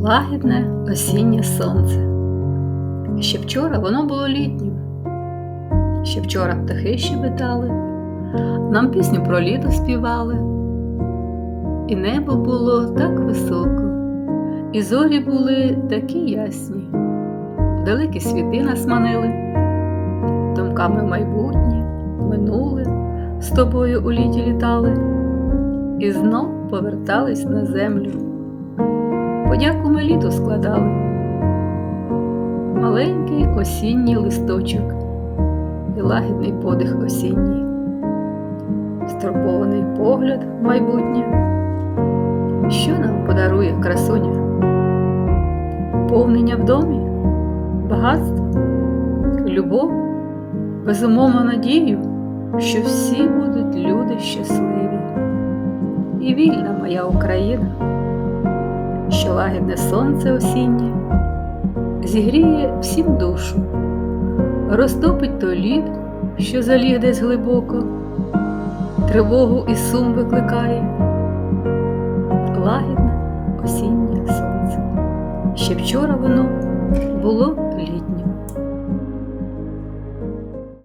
лагідне осіннє сонце. Ще вчора воно було літнім. Ще вчора птахи щебетали, нам пісню про літо співали, і небо було так високо, і зорі були такі ясні, далекі світи нас манили, думками майбутнє, минуле, з тобою у літі літали, і знов повертались на землю. Подяку ми літу складали. Маленький осінній листочок і лагідний подих осінній, стурбований погляд в майбутнє. Що нам подарує красуня? Повнення в домі, багатство, любов, безумовну надію, що всі будуть люди щасливі. І вільна моя Україна лагідне сонце осіннє зігріє всім душу, розтопить то лід, що заліг десь глибоко, тривогу і сум викликає, лагідне осіннє сонце. Ще вчора воно було літнім.